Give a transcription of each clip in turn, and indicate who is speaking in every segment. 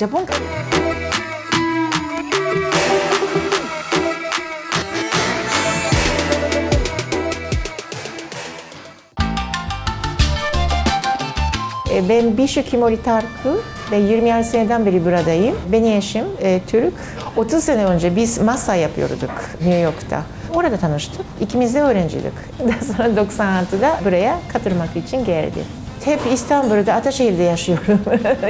Speaker 1: Japon E, Ben Bishu Kimori Tarku ve 20 seneden beri buradayım. Benim eşim e, Türk. 30 sene önce biz masa yapıyorduk New York'ta. Orada tanıştık. İkimiz de öğrenciydik. Daha sonra 96'da buraya katılmak için geldi. Hep İstanbul'da, Ataşehir'de yaşıyorum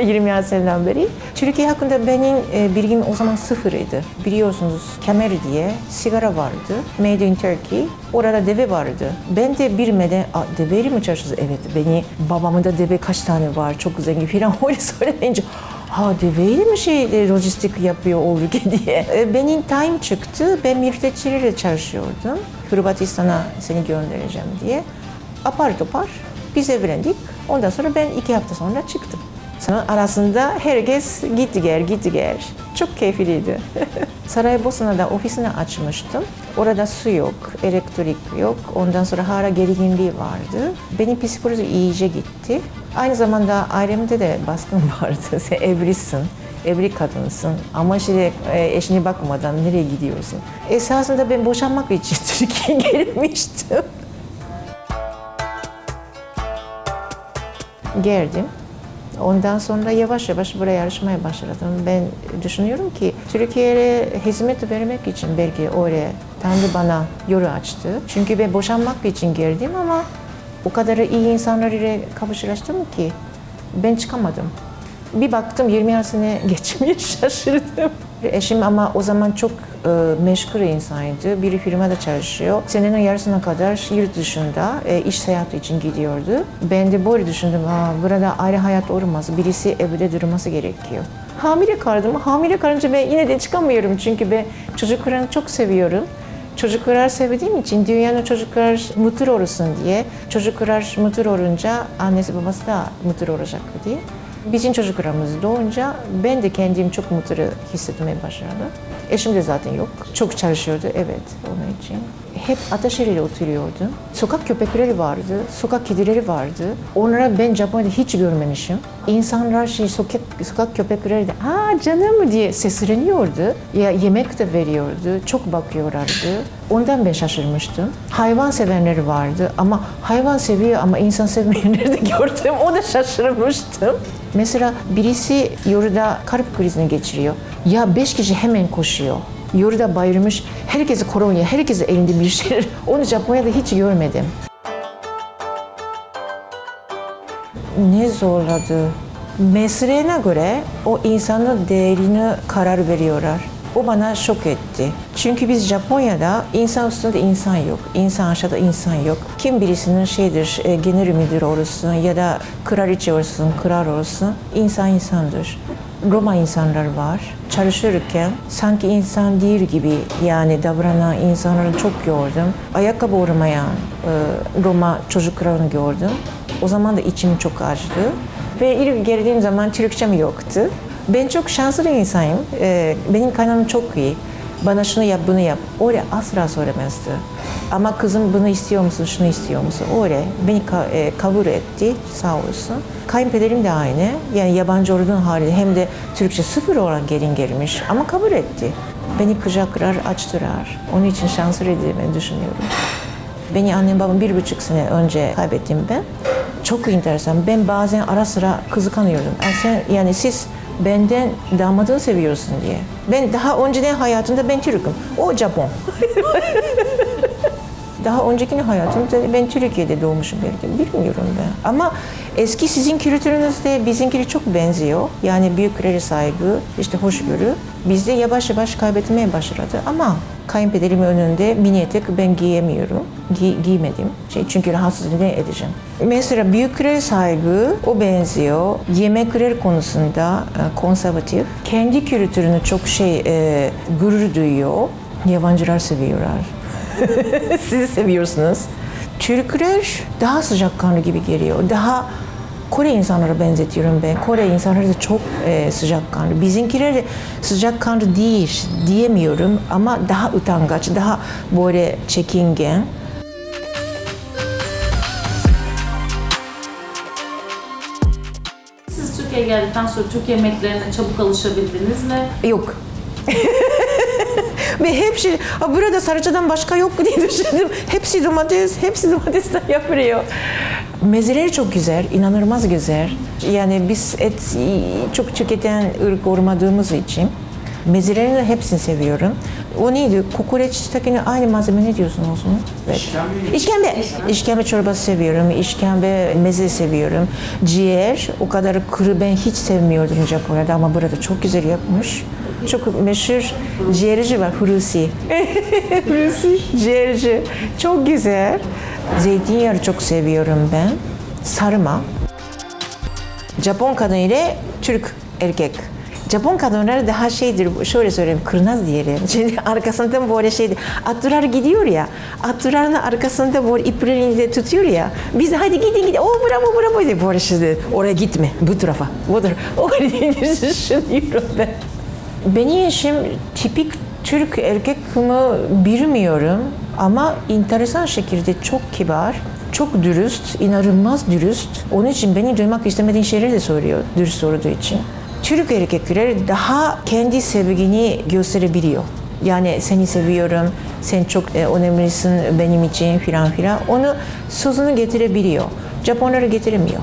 Speaker 1: 20 seneden beri. Türkiye hakkında benim e, bilgim o zaman sıfırıydı. Biliyorsunuz Kemer diye sigara vardı. Made in Turkey. Orada deve vardı. Ben de bilmeden, "Aa, deveyle mi çalışıyoruz? Evet, beni, babamın da deve kaç tane var, çok zengin falan öyle söyleyince Ha deveyle mi şey e, lojistik yapıyor olur ki diye. E, Benim time çıktı. Ben mültecilerle çalışıyordum. Hırvatistan'a seni göndereceğim diye. Apar topar biz evlendik. Ondan sonra ben iki hafta sonra çıktım. Sonra arasında herkes gitti gel gitti gel. Çok keyifliydi. Saraybosna'da ofisini açmıştım. Orada su yok, elektrik yok. Ondan sonra hala gerginliği vardı. Benim psikolojim iyice gitti. Aynı zamanda ailemde de baskın vardı. Sen evlisin, evli kadınsın ama şimdi e, eşine bakmadan nereye gidiyorsun? Esasında ben boşanmak için Türkiye'ye gelmiştim. Geldim. Ondan sonra yavaş yavaş buraya yarışmaya başladım. Ben düşünüyorum ki Türkiye'ye hizmet vermek için belki oraya Tanrı bana yolu açtı. Çünkü ben boşanmak için geldim ama o kadar iyi insanlar ile karşılaştım ki ben çıkamadım. Bir baktım 20 sene geçmiş şaşırdım. Eşim ama o zaman çok e, meşgul insanıydı. Bir firmada çalışıyor. Senenin yarısına kadar yurt dışında e, iş seyahati için gidiyordu. Ben de böyle düşündüm. Aa, burada ayrı hayat olmaz. Birisi evde durması gerekiyor. Hamile kaldım. Hamile kalınca ben yine de çıkamıyorum. Çünkü ben çocuklarını çok seviyorum. Çocuklar sevdiğim için dünyanın çocuklar mutlu olsun diye çocuklar mutlu olunca annesi babası da mutlu olacak diye. Bizim çocuklarımız doğunca ben de kendim çok mutlu hissetmeye başladım. Eşim de zaten yok. Çok çalışıyordu evet onun için. Hep Ataşehir'de oturuyordum. Sokak köpekleri vardı, sokak kedileri vardı. Onlara ben Japonya'da hiç görmemişim. İnsanlar şey sokak, sokak köpekleri de aa canım diye sesleniyordu. Ya yemek de veriyordu, çok bakıyorlardı. Ondan ben şaşırmıştım. Hayvan sevenleri vardı ama hayvan seviyor ama insan sevmeyenleri de gördüm. O da şaşırmıştım. Mesela birisi yolda kalp krizini geçiriyor. Ya beş kişi hemen koşuyor. Yolda bayılmış, herkesi kolonya, herkesi elinde bir şeyler. Onu Japonya'da hiç görmedim. Ne zorladı? Mesleğine göre o insanın değerini karar veriyorlar. O bana şok etti. Çünkü biz Japonya'da insan üstünde insan yok. İnsan aşağıda insan yok. Kim birisinin şeydir, e, genel müdür olsun ya da kraliçe olsun, kral olsun. insan insandır. Roma insanlar var. Çalışırken sanki insan değil gibi yani davranan insanları çok gördüm. Ayakkabı olmayan e, Roma çocuklarını gördüm. O zaman da içim çok acıdı. Ve ilk geldiğim zaman Türkçem yoktu. Ben çok şanslı bir insanım. Ee, benim kaynanam çok iyi. Bana şunu yap, bunu yap. Öyle asla söylemezdi. Ama kızım bunu istiyor musun, şunu istiyor musun? Öyle beni ka- e, kabul etti sağ olsun. Kayınpederim de aynı. Yani yabancı olduğun halde hem de Türkçe sıfır olan gelin gelmiş ama kabul etti. Beni kucaklar, açtılar. Onun için şanslı ben düşünüyorum. Beni annem babam bir buçuk sene önce kaybettim ben. Çok enteresan. Ben bazen ara sıra kızıkanıyordum. Yani sen, yani siz benden damadını seviyorsun diye. Ben daha önceden hayatımda ben Türk'üm. O Japon. Daha önceki hayatımda ben Türkiye'de doğmuşum belki bilmiyorum ben. Ama eski sizin kültürünüzde bizimkili çok benziyor. Yani büyüklere saygı, işte hoşgörü. Bizde yavaş yavaş kaybetmeye başladı ama kayınpederimin önünde mini etek ben giyemiyorum. Gi- giymedim. Şey, çünkü rahatsız ne edeceğim. Mesela büyüklere saygı o benziyor. Yemekler konusunda e, konservatif. Kendi kültürünü çok şey e, gurur duyuyor. Yabancılar seviyorlar. Siz seviyorsunuz. Türkler daha sıcakkanlı gibi geliyor. Daha Kore insanlara benzetiyorum ben. Kore insanları da çok e, sıcakkanlı. Bizimkiler de sıcakkanlı değil diyemiyorum ama daha utangaç, daha böyle çekingen.
Speaker 2: Siz Türkiye'ye geldikten sonra Türk yemeklerine çabuk alışabildiniz mi?
Speaker 1: Yok. Ve hepsi, "Aa, burada sarıcıdan başka yok diye düşündüm. Hepsi domates, hepsi domatesten yapılıyor. Mezeleri çok güzel, inanılmaz güzel. Yani biz et çok tüketen ırk olmadığımız için mezelerini hepsini seviyorum. O neydi? Kokoreç takını aynı malzeme ne diyorsunuz onu? Evet. İşkembe. İşkembe çorbası seviyorum. İşkembe meze seviyorum. Ciğer o kadar kuru ben hiç sevmiyordum Japonya'da ama burada çok güzel yapmış. Çok meşhur ciğerci var Hulusi. Hulusi ciğerci. Çok güzel. Zeytinyağı çok seviyorum ben. Sarma. Japon kadın ile Türk erkek. Japon kadınları daha şeydir, şöyle söyleyeyim, kırnaz diyelim. Şimdi arkasından böyle şeydir. Atlılar gidiyor ya, atlıların arkasında böyle iplerini tutuyor ya. Biz de hadi gidin gidin, oh bravo bravo diye böyle şimdi. Oraya gitme, bu tarafa, bu tarafa. Diye düşünüyorum ben. Benim eşim tipik Türk erkek mi bilmiyorum ama enteresan şekilde çok kibar, çok dürüst, inanılmaz dürüst. Onun için beni duymak istemediğin şeyleri de söylüyor dürüst olduğu için. Türk erkekler daha kendi sevgini gösterebiliyor. Yani seni seviyorum, sen çok e, önemlisin benim için filan filan. Onu sözünü getirebiliyor. Japonları getiremiyor.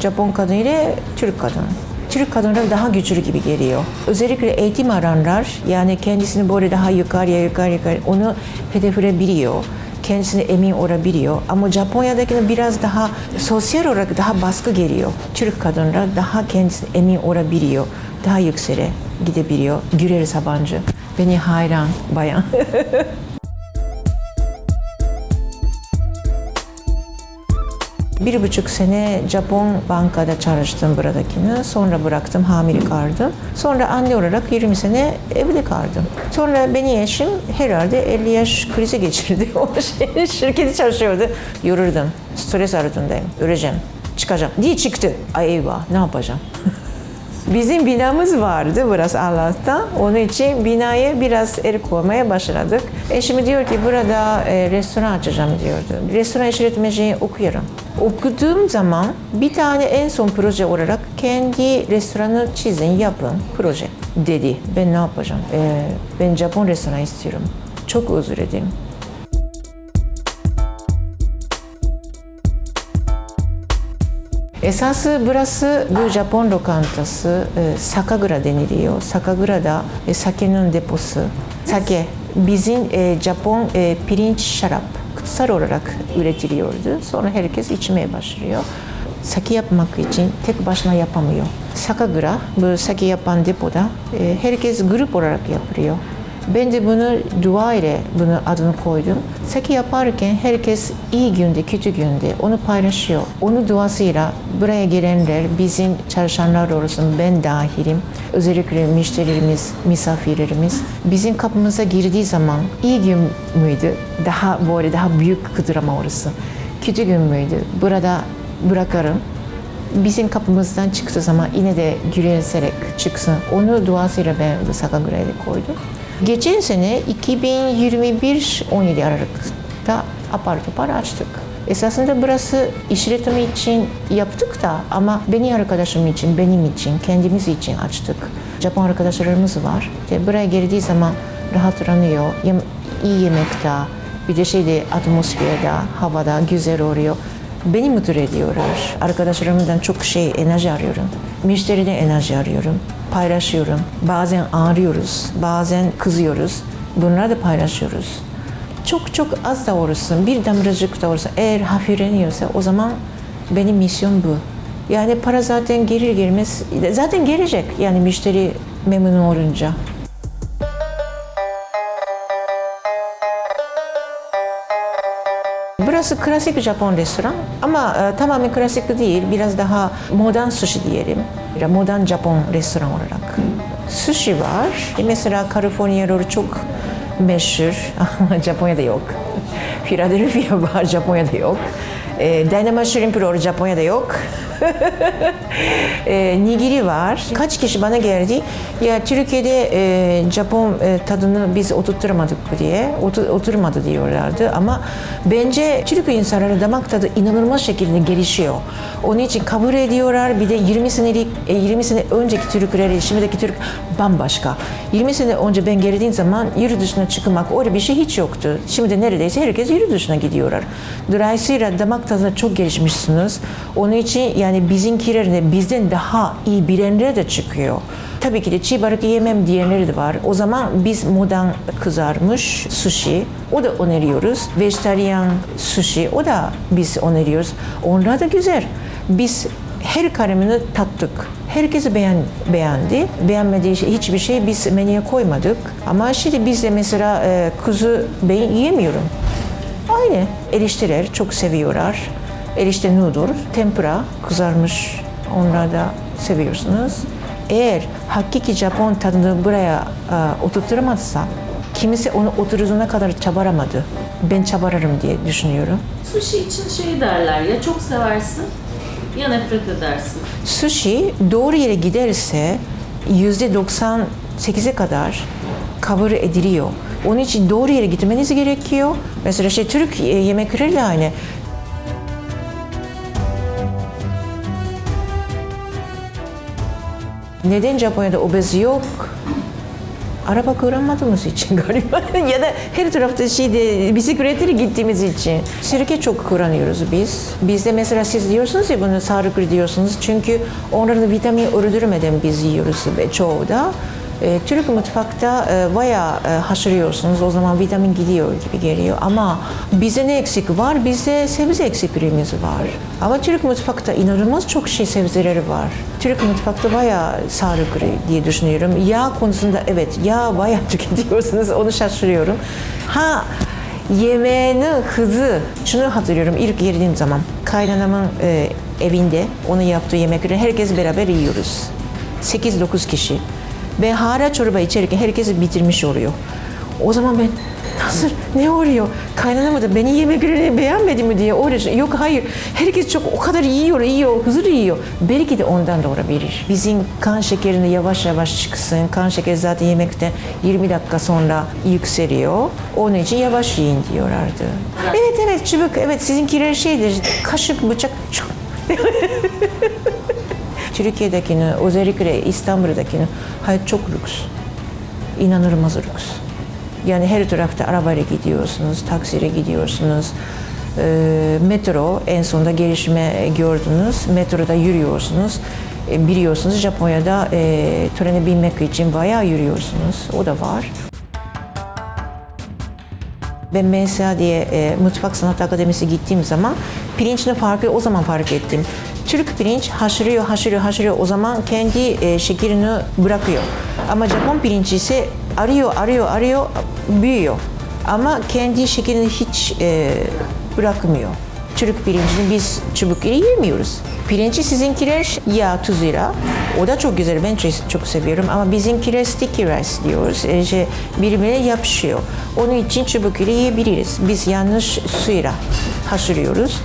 Speaker 1: Japon kadın ile Türk kadın. Türk kadınlar daha güçlü gibi geliyor. Özellikle eğitim alanlar yani kendisini böyle daha yukarıya yukarı yukarı onu hedefleyebiliyor. Kendisine emin olabiliyor. Ama Japonya'dakine biraz daha sosyal olarak daha baskı geliyor. Türk kadınlar daha kendisine emin olabiliyor. Daha yükseğe gidebiliyor. Güler Sabancı. Beni hayran bayan. Bir buçuk sene Japon bankada çalıştım buradakini. Sonra bıraktım, hamile kaldım. Sonra anne olarak 20 sene evde kaldım. Sonra beni eşim herhalde 50 yaş krizi geçirdi. O şey, şirketi çalışıyordu. Yoruldum, stres altındayım, öleceğim, çıkacağım diye çıktı. Ay eyvah, ne yapacağım? Bizim binamız vardı burası Allah'tan. Onun için binaya biraz el koymaya başladık. Eşim diyor ki burada e, restoran açacağım diyordu. Restoran işletmeciyi okuyorum. Okuduğum zaman bir tane en son proje olarak kendi restoranı çizin, yapın proje dedi. Ben ne yapacağım? E, ben Japon restoranı istiyorum. Çok özür dilerim. Esası burası bu Japon lokantası e, Sakagura deniliyor. Sakagura'da e, sakenin deposu. Sake bizim e, Japon e, pirinç şarap kutsal olarak üretiliyordu. Sonra herkes içmeye başlıyor. Sake yapmak için tek başına yapamıyor. Sakagura bu sake yapan depoda e, herkes grup olarak yapıyor. Ben de bunu dua ile bunu adını koydum. Seki yaparken herkes iyi günde, kötü günde onu paylaşıyor. Onu duasıyla buraya gelenler, bizim çalışanlar olsun, ben dahilim. Özellikle müşterilerimiz, misafirlerimiz bizim kapımıza girdiği zaman iyi gün müydü? Daha böyle daha büyük kıdırama orası. Kötü gün müydü? Burada bırakarım bizim kapımızdan çıktığı zaman yine de gülümserek çıksın. Onu duasıyla ben Sakagura'ya koydum. Geçen sene 2021 17 Aralık'ta apar topar açtık. Esasında burası işletme için yaptık da ama benim arkadaşım için, benim için, kendimiz için açtık. Japon arkadaşlarımız var. İşte buraya geldiği zaman rahatlanıyor. Yem, iyi yemekte, bir de şeyde atmosferde, havada güzel oluyor. Beni mutlu ediyorlar. Arkadaşlarımdan çok şey enerji arıyorum. Müşteriden enerji arıyorum. Paylaşıyorum. Bazen ağrıyoruz, bazen kızıyoruz. Bunları da paylaşıyoruz. Çok çok az da olursun, bir damlacık da olursa eğer hafifleniyorsa o zaman benim misyon bu. Yani para zaten gelir gelmez, zaten gelecek yani müşteri memnun olunca. Burası klasik Japon restoran ama e, tamamen klasik değil, biraz daha modern sushi diyelim. Modern Japon restoran olarak. Sushi var. E, mesela California roll çok meşhur Japonya'da yok. Philadelphia var, Japonya'da yok. E, Dynama shrimp roll Japonya'da yok. e, nigiri var. Kaç kişi bana geldi. Ya Türkiye'de e, Japon e, tadını biz oturtturamadık diye. Otur, oturmadı diyorlardı. Ama bence Türk insanların damak tadı inanılmaz şekilde gelişiyor. Onun için kabul ediyorlar. Bir de 20 senelik, e, 20 sene önceki Türkleri, şimdiki Türk bambaşka. 20 sene önce ben geldiğim zaman yurt dışına çıkmak öyle bir şey hiç yoktu. Şimdi neredeyse herkes yurt dışına gidiyorlar. Dolayısıyla damak tadına çok gelişmişsiniz. Onun için yani bizimkiler de bizden daha iyi bilenler de çıkıyor. Tabii ki de çiğ balık yemem diyenleri de var. O zaman biz modan kızarmış sushi, o da öneriyoruz. Vejetaryen sushi, o da biz öneriyoruz. Onlar da güzel. Biz her kalemini tattık. Herkes beğen, beğendi. Beğenmediği şey, hiçbir şey biz menüye koymadık. Ama şimdi biz de mesela e, kuzu ben yiyemiyorum. Aynı. Erişteler çok seviyorlar. Erişte noodle, tempura, kızarmış onlar da seviyorsunuz. Eğer hakiki Japon tadını buraya e, oturtturamazsa kimisi onu oturduğuna kadar çabaramadı. Ben çabararım diye düşünüyorum.
Speaker 2: Sushi için şey derler ya çok seversin ya nefret edersin.
Speaker 1: Sushi doğru yere giderse yüzde 98'e kadar kabul ediliyor. Onun için doğru yere gitmeniz gerekiyor. Mesela şey Türk e, yemekleri de aynı. Neden Japonya'da obez yok? Araba kullanmadığımız için galiba ya da her tarafta şeyde bisikletleri gittiğimiz için. Sirke çok kullanıyoruz biz. Bizde mesela siz diyorsunuz ya bunu sağlıklı diyorsunuz çünkü onların vitamin öldürmeden biz yiyoruz ve çoğu da. E, Türk mutfakta e, bayağı e, haşırıyorsunuz. O zaman vitamin gidiyor gibi geliyor. Ama bize ne eksik var? Bizde sebze eksikliğimiz var. Ama Türk mutfakta inanılmaz çok şey sebzeleri var. Türk mutfakta bayağı sağlıklı diye düşünüyorum. Yağ konusunda evet yağ bayağı tüketiyorsunuz. Onu şaşırıyorum. Ha yemeğini hızı. Şunu hatırlıyorum ilk girdiğim zaman. Kaynanamın e, evinde onun yaptığı yemekleri herkes beraber yiyoruz. 8-9 kişi. Ben hala çorba içerken herkes bitirmiş oluyor. O zaman ben nasıl ne oluyor? Kaynanama da beni yemeklerini beğenmedi mi diye öyle yok hayır. Herkes çok o kadar yiyor, yiyor, hızlı yiyor. Belki de ondan da olabilir. Bizim kan şekerini yavaş yavaş çıksın. Kan şekeri zaten yemekten 20 dakika sonra yükseliyor. Onun için yavaş yiyin diyorlardı. Evet evet çubuk evet sizinkiler şeydir kaşık bıçak çok Türkiye'dekini, özellikle İstanbul'dakini hayat çok lüks. İnanılmaz lüks. Yani her tarafta arabayla gidiyorsunuz, taksiyle gidiyorsunuz. Ee, metro en sonunda gelişme gördünüz. Metroda yürüyorsunuz. E, biliyorsunuz Japonya'da e, trene binmek için bayağı yürüyorsunuz. O da var. Ben MSA diye e, Mutfak Sanat Akademisi gittiğim zaman pirinçin farkı o zaman fark ettim. Türk pirinç haşırıyor, haşırıyor, haşırıyor. O zaman kendi e, şekerini bırakıyor. Ama Japon pirinci ise arıyor, arıyor, arıyor, büyüyor. Ama kendi şekerini hiç e, bırakmıyor. Türk pirincini biz çubuk ile yemiyoruz. Pirinci sizinkiler yağ tuzuyla. O da çok güzel. Ben çok, seviyorum. Ama bizimkiler sticky rice diyoruz. E, şey, birbirine yapışıyor. Onun için çubuk ile yiyebiliriz. Biz yanlış suyla haşlıyoruz.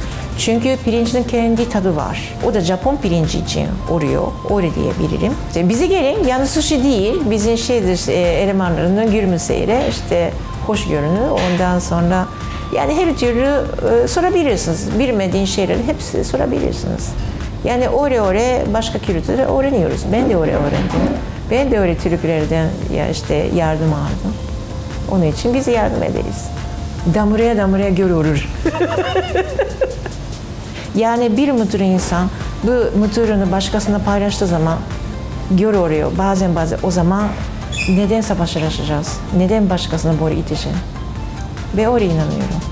Speaker 1: Çünkü pirincin kendi tadı var. O da Japon pirinci için oluyor. Öyle diyebilirim. İşte bize gelin yani sushi değil. Bizim şeydir e, elemanlarının gülümseyle işte hoş görünü. Ondan sonra yani her türlü e, sorabilirsiniz. Bilmediğin şeyleri hepsi sorabilirsiniz. Yani oraya oraya başka kültürleri öğreniyoruz. Ben de oraya öğrendim. Ben de öyle Türklerden ya işte yardım aldım. Onun için biz yardım ederiz. Damuraya damuraya göl olur. yani bir mutlu insan bu mutluluğunu başkasına paylaştığı zaman gör oluyor. Bazen bazen o zaman neden savaşlaşacağız? Neden başkasına böyle itişin? Ve oraya inanıyorum.